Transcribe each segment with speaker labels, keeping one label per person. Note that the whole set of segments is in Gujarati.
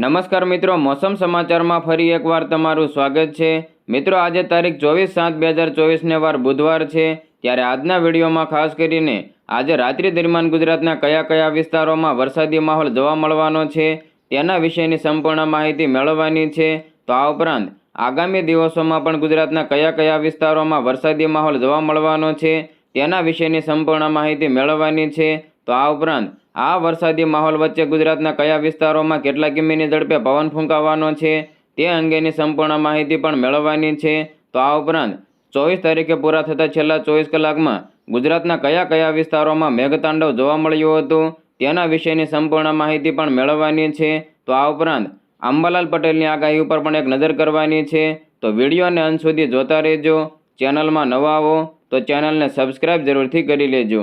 Speaker 1: નમસ્કાર મિત્રો, મોસમ સમાચારમાં ફરી એકવાર તમારું સ્વાગત છે. મિત્રો, આજે તારીખ ચોવીસ સાત બે હજાર ચોવીસને વાર બુધવાર છે. ત્યારે આજના વિડીયોમાં ખાસ કરીને આજે રાત્રિ દરમિયાન ગુજરાતના કયા કયા વિસ્તારોમાં વરસાદી માહોલ જોવા મળવાનો છે, તેના વિશેની સંપૂર્ણ માહિતી મેળવવાની છે. તો આ ઉપરાંત આગામી દિવસોમાં પણ ગુજરાતના કયા કયા વિસ્તારોમાં વરસાદી માહોલ જોવા મળવાનો છે, તેના વિશેની સંપૂર્ણ માહિતી મેળવવાની છે. તો આ ઉપરાંત આ વરસાદી માહોલ વચ્ચે ગુજરાતના કયા વિસ્તારોમાં કેટલા કિમીની ઝડપે પવન ફૂંકાવાનો છે તે અંગેની સંપૂર્ણ માહિતી પણ મેળવવાની છે. તો આ ઉપરાંત ચોવીસ તારીખે પૂરા થતાં છેલ્લા ચોવીસ કલાકમાં ગુજરાતના કયા કયા વિસ્તારોમાં મેઘતાંડવ જોવા મળ્યું હતું તેના વિશેની સંપૂર્ણ માહિતી પણ મેળવવાની છે. તો આ ઉપરાંત અંબાલાલ પટેલની આગાહી ઉપર પણ એક નજર કરવાની છે. તો વિડીયોને અંત સુધી જોતા રહેજો. ચેનલમાં નવા આવો તો ચેનલને સબસ્ક્રાઇબ જરૂરથી કરી લેજો.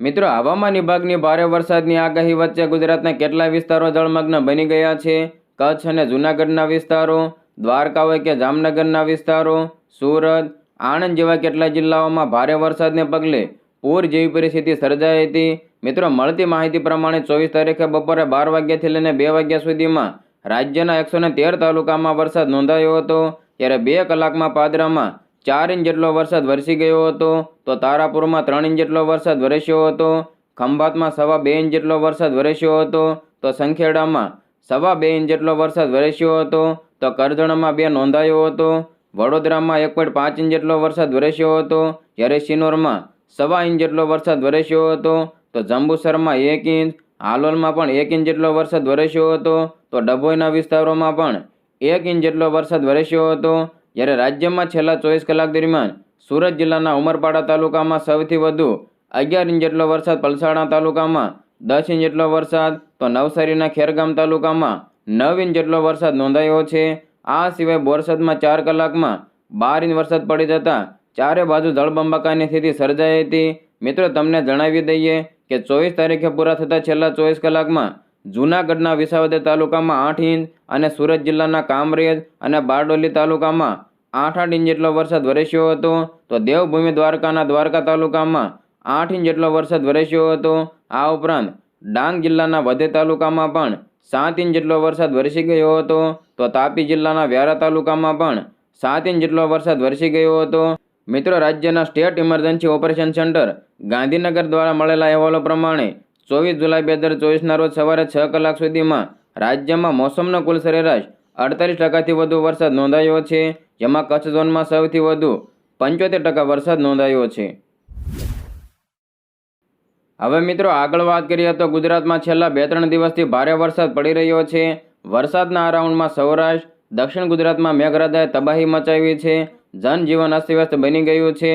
Speaker 1: મિત્રો, હવામાન વિભાગની ભારે વરસાદની આગાહી વચ્ચે ગુજરાતના કેટલા વિસ્તારો જળમગ્ન બની ગયા છે. કચ્છ અને જૂનાગઢના વિસ્તારો દ્વારકા હોય કે જામનગરના વિસ્તારો, સુરત, આણંદ જેવા કેટલા જિલ્લાઓમાં ભારે વરસાદને પગલે પૂર જેવી પરિસ્થિતિ સર્જાઈ હતી. મિત્રો, મળતી માહિતી પ્રમાણે ચોવીસ તારીખે બપોરે બાર વાગ્યાથી લઈને બે વાગ્યા સુધીમાં રાજ્યના એકસો તાલુકામાં વરસાદ નોંધાયો હતો. ત્યારે બે કલાકમાં પાદરામાં ચાર ઇંચ જેટલો વરસાદ વરસી ગયો હતો, તો તારાપુરમાં ત્રણ ઇંચ જેટલો વરસાદ વરસ્યો હતો, ખંભાતમાં સવા બે ઇંચ જેટલો વરસાદ વરસ્યો હતો, તો સંખેડામાં સવા બે ઇંચ જેટલો વરસાદ વરસ્યો હતો, તો કરજણમાં બે નોંધાયો હતો, વડોદરામાં એક પોઈન્ટ પાંચ ઇંચ જેટલો વરસાદ વરસ્યો હતો, જ્યારે સિનોરમાં સવા ઇંચ જેટલો વરસાદ વરસ્યો હતો, તો જંબુસરમાં એક ઇંચ, હાલોલમાં પણ એક ઇંચ જેટલો વરસાદ વરસ્યો હતો, તો ડભોઈના વિસ્તારોમાં પણ એક ઇંચ જેટલો વરસાદ વરસ્યો હતો જ્યારે રાજ્યમાં છેલ્લા ચોવીસ કલાક દરમિયાન સુરત જિલ્લાના ઉમરપાડા તાલુકામાં સૌથી વધુ અગિયાર ઇંચ જેટલો વરસાદ પલસાણા તાલુકામાં દસ ઇંચ જેટલો વરસાદ, તો નવસારીના ખેરગામ તાલુકામાં નવ ઇંચ જેટલો વરસાદ નોંધાયો છે. આ સિવાય બોરસદમાં ચાર કલાકમાં બાર ઇંચ વરસાદ પડી જતાં ચારે બાજુ જળબંબાકારની સ્થિતિ સર્જાઈ હતી. મિત્રો, તમને જણાવી દઈએ કે ચોવીસ તારીખે પૂરા થતા છેલ્લા ચોવીસ કલાકમાં જૂનાગઢના વિસાવદર તાલુકામાં આઠ ઇંચ અને સુરત જિલ્લાના કામરેજ અને બારડોલી તાલુકામાં આઠ આઠ ઇંચ જેટલો વરસાદ વરસ્યો હતો, તો દેવભૂમિ દ્વારકાના દ્વારકા તાલુકામાં આઠ ઇંચ જેટલો વરસાદ વરસ્યો હતો. આ ઉપરાંત ડાંગ જિલ્લાના વધે તાલુકામાં પણ સાત ઇંચ જેટલો વરસાદ વરસી ગયો હતો, તો તાપી જિલ્લાના વ્યારા તાલુકામાં પણ સાત ઇંચ જેટલો વરસાદ વરસી ગયો હતો. મિત્રો, રાજ્યના state emergency operation centre Gandhinagar દ્વારા મળેલા અહેવાલો પ્રમાણે ચોવીસ જુલાઈ બે હજાર ચોવીસના રોજ સવારે છ કલાક સુધીમાં રાજ્યમાં મોસમનો કુલ સરેરાશ અડતાલીસ ટકાથી વધુ વરસાદ નોંધાયો છે. જેમાં કચ્છ ઝોનમાં સૌથી વધુ પંચોતેર ટકા વરસાદ નોંધાયો છે. હવે મિત્રો આગળ વાત કરીએ તો ગુજરાતમાં છેલ્લા બે ત્રણ દિવસથી ભારે વરસાદ પડી રહ્યો છે. વરસાદના આ રાઉન્ડમાં સૌરાષ્ટ્ર, દક્ષિણ ગુજરાતમાં મેઘરાજાએ તબાહી મચાવી છે. જનજીવન અસ્તવ્યસ્ત બની ગયું છે.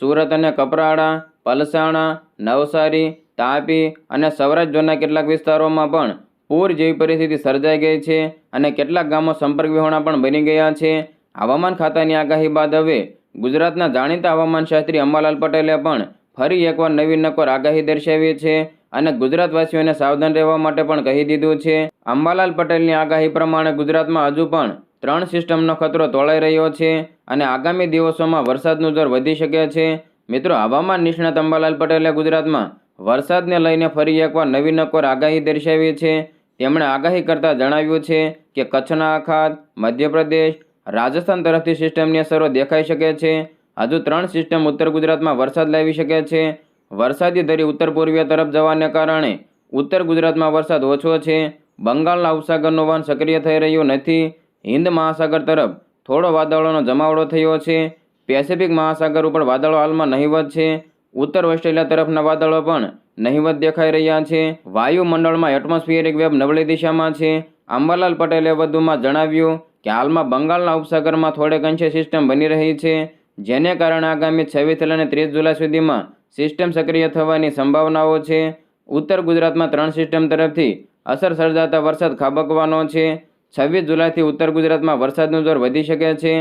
Speaker 1: સુરત અને કપરાડા, પલસાણા, નવસારી, તાપી અને સૌરાષ્ટ્ર ઝોનના કેટલાક વિસ્તારોમાં પણ પૂર જેવી પરિસ્થિતિ સર્જાઈ ગઈ છે અને કેટલાક ગામો સંપર્ક વિહોણા પણ બની ગયા છે. હવામાન ખાતાની આગાહી બાદ હવે ગુજરાતના જાણીતા હવામાન શાસ્ત્રી અંબાલાલ પટેલે પણ ફરી એકવાર નવી નકોર આગાહી દર્શાવી છે અને ગુજરાતવાસીઓને સાવધાન રહેવા માટે પણ કહી દીધું છે. અંબાલાલ પટેલની આગાહી પ્રમાણે ગુજરાતમાં હજુ પણ ત્રણ સિસ્ટમનો ખતરો તોળાઈ રહ્યો છે અને આગામી દિવસોમાં વરસાદનું દર વધી શકે છે. મિત્રો, હવામાન નિષ્ણાત અંબાલાલ પટેલે ગુજરાતમાં વરસાદને લઈને ફરી એકવાર નવી નકોર આગાહી દર્શાવી છે. તેમણે આગાહી કરતાં જણાવ્યું છે કે કચ્છના અખાત મધ્યપ્રદેશ રાજસ્થાન તરફથી સિસ્ટમની અસરો દેખાઈ શકે છે. હજુ ત્રણ સિસ્ટમ ઉત્તર ગુજરાતમાં વરસાદ લાવી શકે છે. વરસાદી ધરી ઉત્તર પૂર્વીય તરફ જવાને કારણે ઉત્તર ગુજરાતમાં વરસાદ ઓછો છે. બંગાળના ઉપસાગરનો વન સક્રિય થઈ રહ્યો નથી. હિન્દ મહાસાગર તરફ થોડો વાદળોનો જમાવડો થયો છે. પેસિફિક મહાસાગર ઉપર વાદળો હાલમાં નહીવત છે. ઉત્તર ઓસ્ટ્રેલિયા તરફના વાદળો પણ નહીવત દેખાઈ રહ્યા છે. વાયુમંડળમાં એટમોસ્ફિયરિક વેબ નબળી દિશામાં છે. અંબાલાલ પટેલે વધુમાં જણાવ્યું કે હાલમાં બંગાળના ઉપસાગરમાં થોડેક અંશે સિસ્ટમ બની રહી છે, જેને કારણે આગામી છવ્વીસ અને ત્રીસ જુલાઈ સુધીમાં સિસ્ટમ સક્રિય થવાની સંભાવનાઓ છે. ઉત્તર ગુજરાતમાં ત્રણ સિસ્ટમ તરફથી અસર સર્જાતા વરસાદ ખાબકવાનો છે. છવ્વીસ જુલાઈથી ઉત્તર ગુજરાતમાં વરસાદનું જોર વધી શકે છે.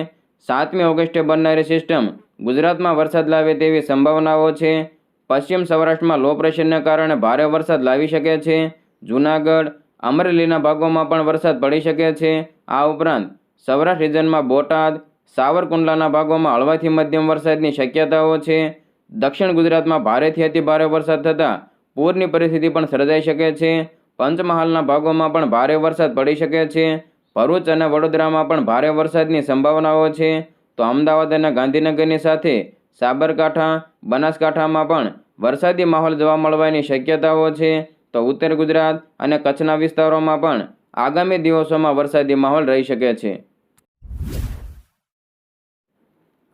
Speaker 1: સાતમી ઓગસ્ટે બનનારી સિસ્ટમ ગુજરાતમાં વરસાદ લાવે તેવી સંભાવનાઓ છે. પશ્ચિમ સૌરાષ્ટ્રમાં લો પ્રેશરને કારણે ભારે વરસાદ લાવી શકે છે. જૂનાગઢ અમરેલીના ભાગોમાં પણ વરસાદ પડી શકે છે. આ ઉપરાંત, સૌરાષ્ટ્ર રિજનમાં બોટાદ, સાવરકુંડલાના ભાગોમાં હળવાથી મધ્યમ વરસાદની શક્યતાઓ છે. દક્ષિણ ગુજરાતમાં ભારેથી અતિભારે વરસાદ થતાં પૂરની પરિસ્થિતિ પણ સર્જાઈ શકે છે. પંચમહાલના ભાગોમાં પણ ભારે વરસાદ પડી શકે છે. ભરૂચ અને વડોદરામાં પણ ભારે વરસાદની સંભાવનાઓ છે. તો અમદાવાદ અને ગાંધીનગરની સાથે સાબરકાંઠા, બનાસકાંઠામાં પણ વરસાદી માહોલ જોવા મળવાની શક્યતાઓ છે. તો ઉત્તર ગુજરાત અને કચ્છના વિસ્તારોમાં પણ આગામી દિવસોમાં વરસાદી માહોલ રહી શકે છે.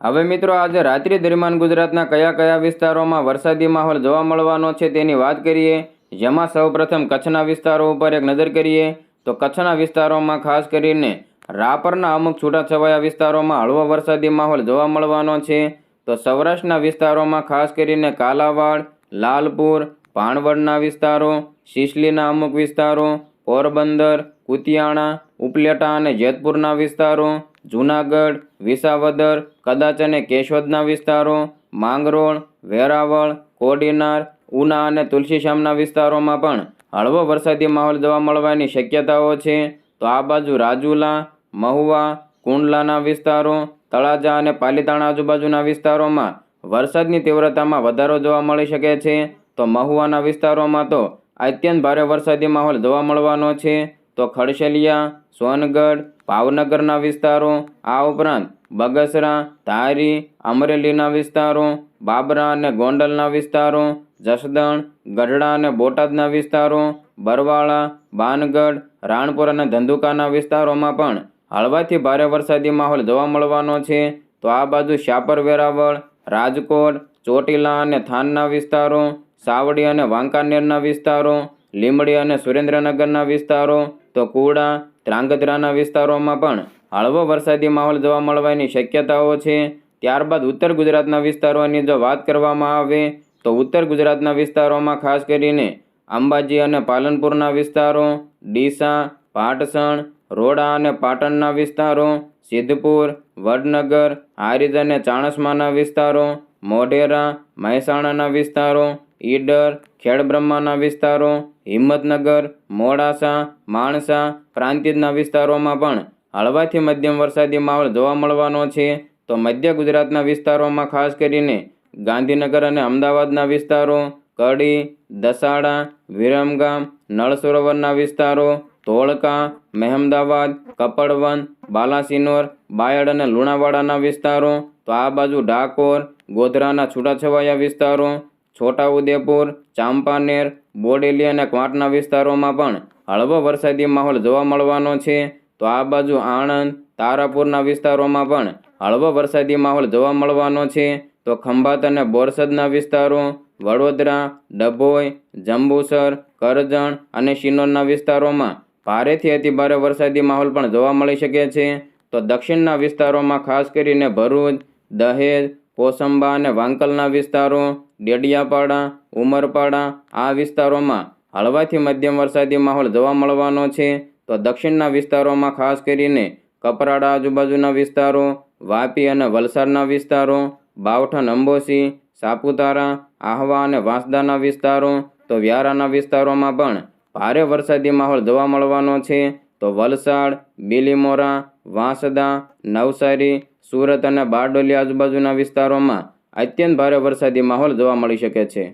Speaker 1: હવે મિત્રો આજે રાત્રિ દરમિયાન ગુજરાતના કયા કયા વિસ્તારોમાં વરસાદી માહોલ જોવા મળવાનો છે તેની વાત કરીએ. જેમાં સૌપ્રથમ કચ્છના વિસ્તારો ઉપર એક નજર કરીએ તો કચ્છના વિસ્તારોમાં ખાસ કરીને રાપરના અમુક છૂટાછવાયા વિસ્તારોમાં હળવો વરસાદી માહોલ જોવા મળવાનો છે. તો સૌરાષ્ટ્રના વિસ્તારોમાં ખાસ કરીને કાલાવાડ, લાલપુર ભાણવડના વિસ્તારો સિસલીના અમુક વિસ્તારો, પોરબંદર, કુતિયાણા, ઉપલેટા અને જેતપુરના વિસ્તારો, જૂનાગઢ, વિસાવદર, કદાચ અને કેશોદના વિસ્તારો, માંગરોળ, વેરાવળ, કોડીનાર, ઉના અને તુલસીશ્યામના વિસ્તારોમાં પણ હળવો વરસાદી માહોલ જોવા મળવાની શક્યતાઓ છે. તો આ બાજુ રાજુલા, મહુવા, કુંડલાના વિસ્તારો, તળાજા અને પાલીતાણા આજુબાજુના વિસ્તારોમાં વરસાદની તીવ્રતામાં વધારો જોવા મળી શકે છે. તો મહુવાના વિસ્તારોમાં તો અત્યંત ભારે વરસાદી માહોલ જોવા મળવાનો છે. તો ખડશલિયા, સોનગઢ, ભાવનગરના વિસ્તારો, આ ઉપરાંત બગસરા, ધારી, અમરેલીના વિસ્તારો, બાબરા અને ગોંડલના વિસ્તારો, જસદણ, ગઢડા અને બોટાદના વિસ્તારો, બરવાળા બાનગઢ રાણપુર અને ધંધુકાના વિસ્તારોમાં પણ હળવાથી ભારે વરસાદી માહોલ જોવા મળવાનો છે. તો આ બાજુ શાપર વેરાવળ રાજકોટ, ચોટીલા અને થાનના વિસ્તારો સાવડી અને વાંકાનેરના વિસ્તારો, લીંબડી અને સુરેન્દ્રનગરના વિસ્તારો, તો કુડા, ત્રાંગધ્રાના વિસ્તારોમાં પણ હળવો વરસાદી માહોલ જોવા મળવાની શક્યતાઓ છે. ત્યારબાદ ઉત્તર ગુજરાતના વિસ્તારોની જો વાત કરવામાં આવે, તો ઉત્તર ગુજરાતના વિસ્તારોમાં ખાસ કરીને અંબાજી અને પાલનપુરના વિસ્તારો, ડીસા, પાટસણ, રોડા અને પાટણના વિસ્તારો, સિદ્ધપુર, વડનગર, હારીજ અને ચાણસ્માના વિસ્તારો, મોઢેરા, મહેસાણાના વિસ્તારો ઈડર, ખેડબ્રહ્માના વિસ્તારો, હિંમતનગર, મોડાસા, માણસા પ્રાંતિજના વિસ્તારોમાં પણ હળવાથી મધ્યમ વરસાદી માહોલ જોવા મળવાનો છે. તો મધ્ય ગુજરાતના વિસ્તારોમાં ખાસ કરીને ગાંધીનગર અને અમદાવાદના વિસ્તારો, કડી, દસાડા, વિરમગામ નળ સરોવરના વિસ્તારો, ધોળકા, મહેમદાવાદ, કપડવન, બાલાસિનોર, બાયડ અને લુણાવાડાના વિસ્તારો, તો આ બાજુ ડાકોર, ગોધરાના છૂટાછવાયા વિસ્તારો છોટાઉદેપુર, ચાંપાનેર, બોડેલી અને ક્વાંટના વિસ્તારોમાં પણ હળવો વરસાદી માહોલ જોવા મળવાનો છે. તો આ બાજુ આણંદ, તારાપુરના વિસ્તારોમાં પણ હળવો વરસાદી માહોલ જોવા મળવાનો છે. તો ખંભાત અને બોરસદના વિસ્તારો, વડોદરા, ડભોઈ, જંબુસર, કરજણ અને શિનોરના વિસ્તારોમાં ભારેથી અતિભારે વરસાદી માહોલ પણ જોવા મળી શકે છે. તો દક્ષિણના વિસ્તારોમાં ખાસ કરીને ભરૂચ, દહેજ કોસંબા અને વાંકલના વિસ્તારો ડેડિયાપાડા, ઉમરપાડા આ વિસ્તારોમાં હળવાથી મધ્યમ વરસાદી માહોલ જોવા મળવાનો છે. તો દક્ષિણના વિસ્તારોમાં ખાસ કરીને કપરાડા આજુબાજુના વિસ્તારો, વાપી અને વલસાડના વિસ્તારો બાવઠન અંબોસી સાપુતારા, આહવા અને વાંસદાના વિસ્તારો, તો વ્યારાના વિસ્તારોમાં પણ ભારે વરસાદી માહોલ જોવા મળવાનો છે. તો વલસાડ, બીલીમોરા, વાંસદા, નવસારી, સુરત અને બારડોલી આજુબાજુના વિસ્તારોમાં અત્યંત ભારે વરસાદી માહોલ જોવા મળી શકે છે.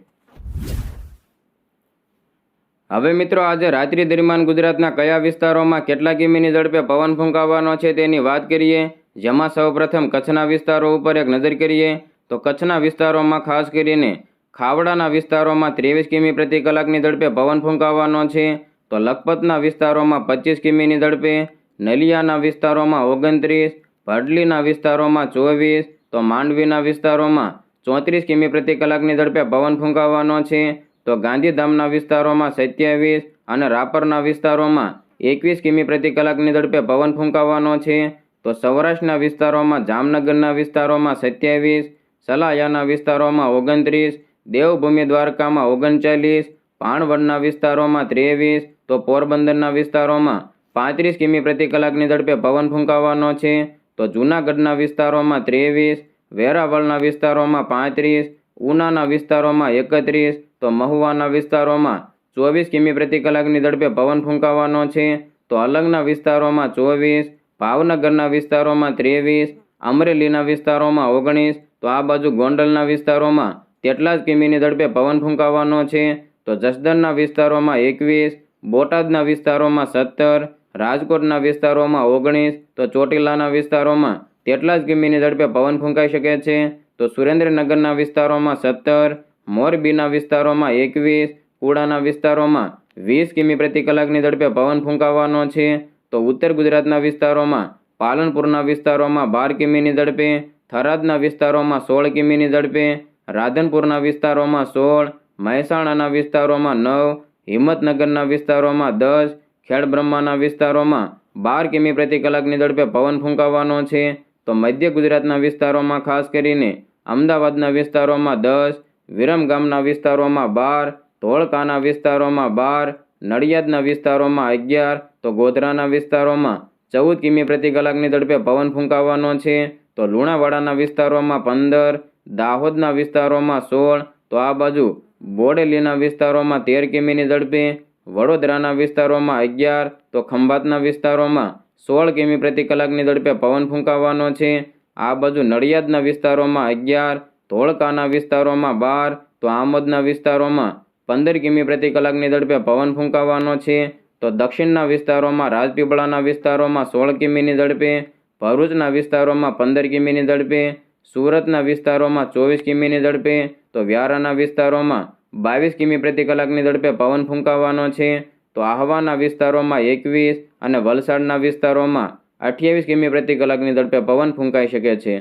Speaker 1: હવે મિત્રો આજે રાત્રિ દરમિયાન ગુજરાતના કયા વિસ્તારોમાં કેટલા કિમીની ઝડપે પવન ફૂંકાવાનો છે તેની વાત કરીએ. જેમાં સૌપ્રથમ કચ્છના વિસ્તારો ઉપર એક નજર કરીએ તો કચ્છના વિસ્તારોમાં ખાસ કરીને ખાવડાના વિસ્તારોમાં ત્રેવીસ કિમી પ્રતિ કલાકની ઝડપે પવન ફૂંકાવાનો છે. તો લખપતના વિસ્તારોમાં પચીસ કિમીની ઝડપે, નલિયાના વિસ્તારોમાં ઓગણત્રીસ, ભડલીના વિસ્તારોમાં ચોવીસ તો માંડવીના વિસ્તારોમાં ચોત્રીસ કિમી પ્રતિ કલાકની ઝડપે પવન ફૂંકાવાનો છે. તો ગાંધીધામના વિસ્તારોમાં સત્યાવીસ અને રાપરના વિસ્તારોમાં એકવીસ કિમી પ્રતિ કલાકની ઝડપે પવન ફૂંકાવાનો છે. તો સૌરાષ્ટ્રના વિસ્તારોમાં જામનગરના વિસ્તારોમાં સત્યાવીસ, સલાયાના વિસ્તારોમાં ઓગણત્રીસ, દેવભૂમિ દ્વારકામાં ઓગણચાલીસ ભાણવડના વિસ્તારોમાં ત્રેવીસ, તો પોરબંદરના વિસ્તારોમાં પાંત્રીસ કિમી પ્રતિ કલાકની ઝડપે પવન ફૂંકાવાનો છે. તો જૂનાગઢના વિસ્તારોમાં ત્રેવીસ, વેરાવળના વિસ્તારોમાં પાંત્રીસ, ઉનાના વિસ્તારોમાં એકત્રીસ, તો મહુવાના વિસ્તારોમાં ચોવીસ કિમી પ્રતિ કલાકની ઝડપે પવન ફૂંકાવાનો છે. તો અલંગના વિસ્તારોમાં ચોવીસ, ભાવનગરના વિસ્તારોમાં ત્રેવીસ, અમરેલીના વિસ્તારોમાં ઓગણીસ, તો આ બાજુ ગોંડલના વિસ્તારોમાં તેટલા જ કિમીની ઝડપે પવન ફૂંકાવાનો છે. તો જસદણના વિસ્તારોમાં એકવીસ, બોટાદના વિસ્તારોમાં સત્તર રાજકોટના વિસ્તારોમાં ઓગણીસ, તો ચોટીલાના વિસ્તારોમાં તેટલા જ કિમીની ઝડપે પવન ફૂંકાઈ શકે છે. તો સુરેન્દ્રનગરના વિસ્તારોમાં સત્તર, મોરબીના વિસ્તારોમાં એકવીસ, કુડાના વિસ્તારોમાં વીસ કિમી પ્રતિ કલાકની ઝડપે પવન ફૂંકાવાનો છે. તો ઉત્તર ગુજરાતના વિસ્તારોમાં પાલનપુરના વિસ્તારોમાં બાર કિમીની ઝડપે, થરાદના વિસ્તારોમાં સોળ કિમીની ઝડપે, રાધનપુરના વિસ્તારોમાં સોળ, મહેસાણાના વિસ્તારોમાં નવ, હિંમતનગરના વિસ્તારોમાં દસ ખેડબ્રહ્માના વિસ્તારોમાં બાર કિમી પ્રતિ કલાકની ઝડપે પવન ફૂંકાવાનો છે. તો મધ્ય ગુજરાતના વિસ્તારોમાં ખાસ કરીને અમદાવાદના વિસ્તારોમાં દસ વિરમગામના વિસ્તારોમાં બાર, ધોળકાના વિસ્તારોમાં બાર, નડિયાદના વિસ્તારોમાં અગિયાર, તો ગોધરાના વિસ્તારોમાં ચૌદ કિમી પ્રતિ કલાકની ઝડપે પવન ફૂંકાવાનો છે. તો લુણાવાડાના વિસ્તારોમાં પંદર, દાહોદના વિસ્તારોમાં સોળ, તો આ બાજુ બોડેલીના વિસ્તારોમાં તેર કિમીની ઝડપે વડોદરાના વિસ્તારોમાં અગિયાર, તો ખંભાતના વિસ્તારોમાં સોળ કિમી પ્રતિ કલાકની ઝડપે પવન ફૂંકાવાનો છે. આ બાજુ નડિયાદના વિસ્તારોમાં અગિયાર, ધોળકાના વિસ્તારોમાં બાર, તો આમોદના વિસ્તારોમાં પંદર કિમી પ્રતિ કલાકની ઝડપે પવન ફૂંકાવાનો છે. તો દક્ષિણના વિસ્તારોમાં રાજપીપળાના વિસ્તારોમાં સોળ કિમીની ઝડપે, ભરૂચના વિસ્તારોમાં પંદર કિમીની ઝડપે, સુરતના વિસ્તારોમાં ચોવીસ કિમીની ઝડપે, તો વ્યારાના વિસ્તારોમાં બાવીસ કિમી પ્રતિ કલાકની ઝડપે પવન ફૂંકાવાનો છે, તો આહવાના વિસ્તારોમાં એકવીસ અને વલસાડના વિસ્તારોમાં અઠ્યાવીસ કિમી પ્રતિ કલાકની ઝડપે પવન ફૂંકાઈ શકે છે.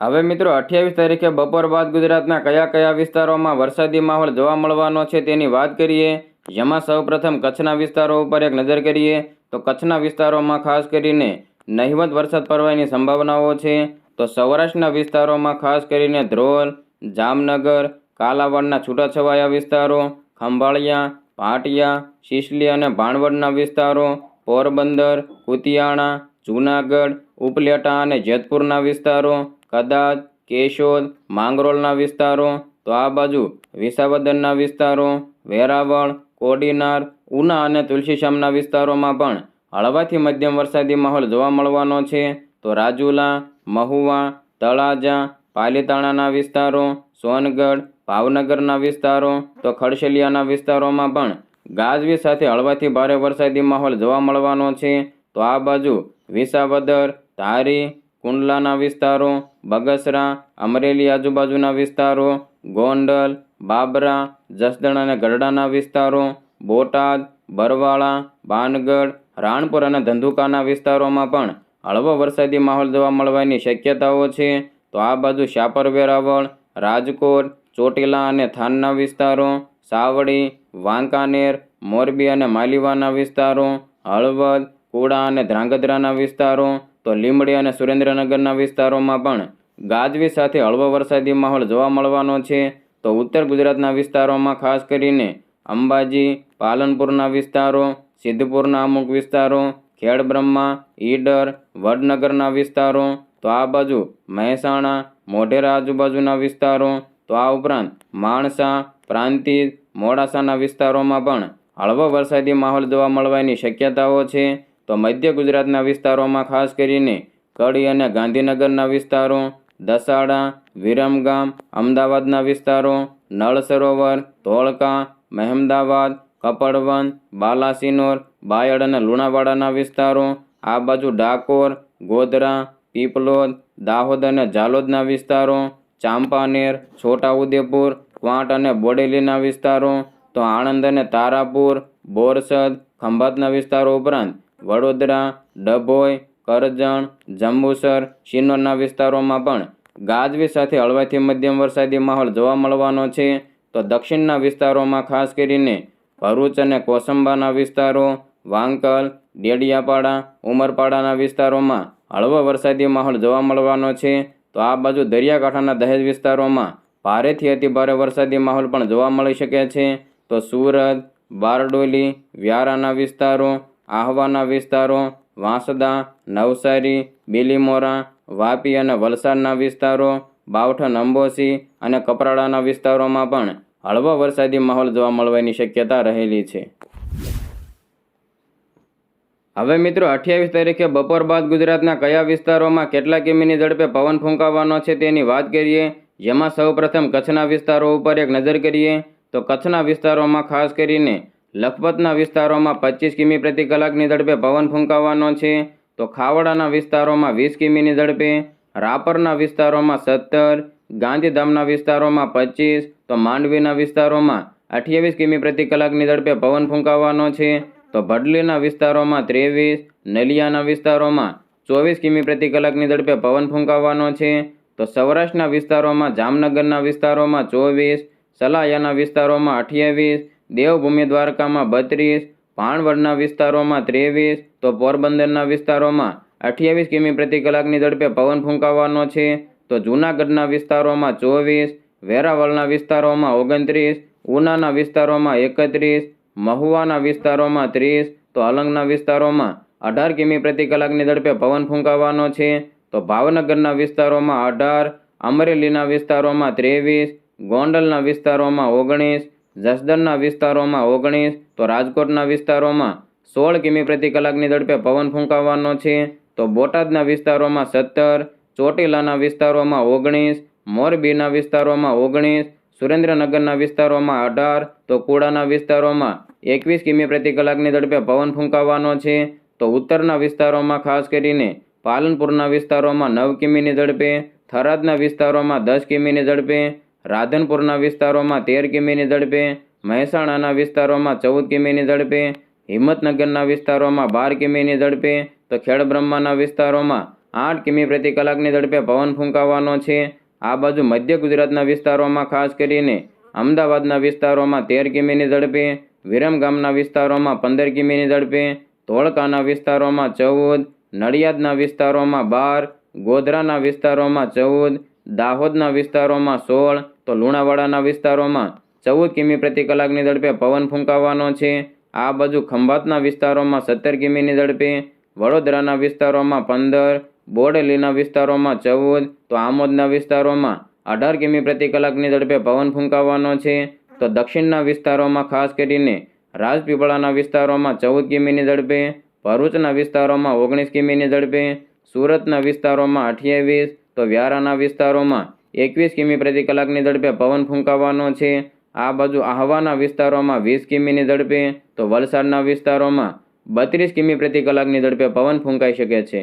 Speaker 1: હવે મિત્રો, અઠ્યાવીસ તારીખે બપોર બાદ ગુજરાતના કયા કયા વિસ્તારોમાં વરસાદી માહોલ જોવા મળવાનો છે તેની વાત કરીએ. જેમાં સૌપ્રથમ કચ્છના વિસ્તારો ઉપર એક નજર કરીએ, તો કચ્છના વિસ્તારોમાં ખાસ કરીને નહિવત વરસાદ પડવાની સંભાવનાઓ છે. તો સૌરાષ્ટ્રના વિસ્તારોમાં ખાસ કરીને ધ્રોલ જામનગર, કાલાવાડના છૂટાછવાયા વિસ્તારો, ખંભાળિયા, પાટિયા, શિશલી અને ભાણવડના વિસ્તારો, પોરબંદર, કુતિયાણા, જૂનાગઢ, ઉપલેટા અને જેતપુરના વિસ્તારો, કદાચ, કેશોદ, માંગરોળના વિસ્તારો, તો આ બાજુ વિસાવદનના વિસ્તારો, વેરાવળ, કોડીનાર, ઉના અને તુલસીશ્યામના વિસ્તારોમાં પણ હળવાથી મધ્યમ વરસાદી માહોલ જોવા મળવાનો છે. તો રાજુલા, મહુવા, તળાજા પાલીતાણાના વિસ્તારો, સોનગઢ, ભાવનગરના વિસ્તારો તો ખડશલિયાના વિસ્તારોમાં પણ ગાજવી સાથે હળવાથી ભારે વરસાદી માહોલ જોવા મળવાનો છે. તો આ બાજુ વિસાવદર, ધારી, કુંડલાના વિસ્તારો, બગસરા, અમરેલી આજુબાજુના વિસ્તારો, ગોંડલ, બાબરા, જસદણ અને ગરડાના વિસ્તારો, બોટાદ, બરવાળા બાનગઢ રાણપુર અને ધંધુકાના વિસ્તારોમાં પણ હળવો વરસાદી માહોલ જોવા મળવાની શક્યતાઓ છે. તો આ બાજુ શાપર વેરાવળ રાજકોટ, ચોટીલા અને થાનના વિસ્તારો, સાવડી, વાંકાનેર, મોરબી અને માલીવાના વિસ્તારો, હળવદ, કુડા અને ધ્રાંગધ્રાના વિસ્તારો, તો લીંબડી અને સુરેન્દ્રનગરના વિસ્તારોમાં પણ ગાજવી સાથે હળવો વરસાદી માહોલ જોવા મળવાનો છે. તો ઉત્તર ગુજરાતના વિસ્તારોમાં ખાસ કરીને અંબાજી, પાલનપુરના વિસ્તારો, સિદ્ધપુરના અમુક વિસ્તારો, ખેડબ્રહ્મા, ઈડર, વડનગરના વિસ્તારો તો આ બાજુ મહેસાણા, મોઢેરા આજુબાજુના વિસ્તારો, તો આ ઉપરાંત માણસા, પ્રાંતિજ, મોડાસાના વિસ્તારોમાં પણ હળવો વરસાદી માહોલ જોવા મળવાની શક્યતાઓ છે. તો મધ્ય ગુજરાતના વિસ્તારોમાં ખાસ કરીને કડી અને ગાંધીનગરના વિસ્તારો, દસાડા, વિરમગામ, અમદાવાદના વિસ્તારો નળ સરોવર ધોળકા, મહેમદાવાદ કપડવન બાલાસિનોર, બાયડ અને લુણાવાડાના વિસ્તારો, આ બાજુ ડાકોર, ગોધરા પીપલોદ, દાહોદ અને ઝાલોદના વિસ્તારો ચાંપાનેર છોટાઉદેપુર, ક્વાંટ અને બોડેલીના વિસ્તારો, તો આણંદ અને તારાપુર, બોરસદ, ખંભાતના વિસ્તારો ઉપરાંત વડોદરા, ડભોઈ, કરજણ, જંબુસર, શિનોરના વિસ્તારોમાં પણ ગાજવી સાથે હળવાથી મધ્યમ વરસાદી માહોલ જોવા મળવાનો છે. તો દક્ષિણના વિસ્તારોમાં ખાસ કરીને ભરૂચ અને કોસંબાના વિસ્તારો, વાંકલ, ડેડિયાપાડા, ઉમરપાડાના વિસ્તારોમાં હળવો વરસાદી માહોલ જોવા મળવાનો છે. તો આ બાજુ દરિયાકાંઠાના દહેજ વિસ્તારોમાં ભારેથી અતિભારે વરસાદી માહોલ પણ જોવા મળી શકે છે. તો સુરત, બારડોલી, વ્યારાના વિસ્તારો, આહવાના વિસ્તારો, વાંસદા, નવસારી, બિલીમોરા, વાપી અને વલસાડના વિસ્તારો બાવઠન અંબોસી અને કપરાડાના વિસ્તારોમાં પણ હળવો વરસાદી માહોલ જોવા મળવાની શક્યતા રહેલી છે. હવે મિત્રો, અઠ્યાવીસ તારીખે બપોર બાદ ગુજરાતના કયા વિસ્તારોમાં કેટલા કિમીની ઝડપે પવન ફૂંકાવાનો છે તેની વાત કરીએ. જેમાં સૌપ્રથમ કચ્છના વિસ્તારો ઉપર એક નજર કરીએ તો કચ્છના વિસ્તારોમાં ખાસ કરીને લખપતના વિસ્તારોમાં પચીસ કિમી પ્રતિ કલાકની ઝડપે પવન ફૂંકાવાનો છે. તો ખાવડાના વિસ્તારોમાં વીસ કિમીની ઝડપે, રાપરના વિસ્તારોમાં સત્તર, ગાંધીધામના વિસ્તારોમાં પચીસ, તો માંડવીના વિસ્તારોમાં અઠ્યાવીસ કિમી પ્રતિ કલાકની ઝડપે પવન ફૂંકાવાનો છે. તો ભડલીના વિસ્તારોમાં ત્રેવીસ, નલિયાના વિસ્તારોમાં ચોવીસ કિમી પ્રતિ કલાકની ઝડપે પવન ફૂંકાવાનો છે. તો સૌરાષ્ટ્રના વિસ્તારોમાં, જામનગરના વિસ્તારોમાં ચોવીસ, સલાયાના વિસ્તારોમાં અઠ્યાવીસ, દેવભૂમિ દ્વારકામાં બત્રીસ ભાણવડના વિસ્તારોમાં ત્રેવીસ, તો પોરબંદરના વિસ્તારોમાં અઠ્યાવીસ કિમી પ્રતિ કલાકની ઝડપે પવન ફૂંકાવાનો છે. તો જૂનાગઢના વિસ્તારોમાં ચોવીસ, વેરાવળના વિસ્તારોમાં ઓગણત્રીસ, ઉનાના વિસ્તારોમાં એકત્રીસ મહુવાના વિસ્તારોમાં ત્રીસ, તો અલંગના વિસ્તારોમાં અઢાર કિમી પ્રતિ કલાકની ઝડપે પવન ફૂંકાવાનો છે. તો ભાવનગરના વિસ્તારોમાં અઢાર, અમરેલીના વિસ્તારોમાં ત્રેવીસ, ગોંડલના વિસ્તારોમાં ઓગણીસ, જસદણના વિસ્તારોમાં ઓગણીસ, તો રાજકોટના વિસ્તારોમાં સોળ કિમી પ્રતિ કલાકની ઝડપે પવન ફૂંકાવાનો છે. તો બોટાદના વિસ્તારોમાં સત્તર, ચોટીલાના વિસ્તારોમાં ઓગણીસ, મોરબીના વિસ્તારોમાં ઓગણીસ, સુરેન્દ્રનગરના વિસ્તારોમાં અઢાર, તો કુડાના વિસ્તારોમાં એકવીસ કિમી પ્રતિ કલાકની ઝડપે પવન ફૂંકાવાનો છે. તો ઉત્તરના વિસ્તારોમાં ખાસ કરીને પાલનપુરના વિસ્તારોમાં નવ કિમીની ઝડપે, થરાદના વિસ્તારોમાં દસ કિમીની ઝડપે, રાધનપુરના વિસ્તારોમાં તેર કિમીની ઝડપે, મહેસાણાના વિસ્તારોમાં ચૌદ કિમીની ઝડપે, હિંમતનગરના વિસ્તારોમાં બાર કિમીની ઝડપે, તો ખેડબ્રહ્માના વિસ્તારોમાં આઠ કિમી પ્રતિ કલાકની ઝડપે પવન ફૂંકાવાનો છે. આ બાજુ મધ્ય ગુજરાતના વિસ્તારોમાં ખાસ કરીને અમદાવાદના વિસ્તારોમાં તેર કિમીની ઝડપે વિરમગામના વિસ્તારોમાં પંદર કિમીની ઝડપે, ધોળકાના વિસ્તારોમાં ચૌદ, નડિયાદના વિસ્તારોમાં બાર, ગોધરાના વિસ્તારોમાં ચૌદ, દાહોદના વિસ્તારોમાં સોળ, તો લુણાવાડાના વિસ્તારોમાં ચૌદ કિમી પ્રતિ કલાકની ઝડપે પવન ફૂંકાવાનો છે. આ બાજુ ખંભાતના વિસ્તારોમાં સત્તર કિમીની ઝડપે, વડોદરાના વિસ્તારોમાં પંદર, બોડેલીના વિસ્તારોમાં ચૌદ, તો આમોદના વિસ્તારોમાં અઢાર કિમી પ્રતિ કલાકની ઝડપે પવન ફૂંકાવાનો છે. તો દક્ષિણના વિસ્તારોમાં ખાસ કરીને રાજપીપળાના વિસ્તારોમાં ચૌદ કિમીની ઝડપે, ભરૂચના વિસ્તારોમાં ઓગણીસ કિમીની ઝડપે, સુરતના વિસ્તારોમાં અઠ્યાવીસ, તો વ્યારાના વિસ્તારોમાં એકવીસ કિમી પ્રતિ કલાકની ઝડપે પવન ફૂંકાવાનો છે. આ બાજુ આહવાના વિસ્તારોમાં વીસ કિમીની ઝડપે, તો વલસાડના વિસ્તારોમાં બત્રીસ કિમી પ્રતિ કલાકની ઝડપે પવન ફૂંકાઈ શકે છે.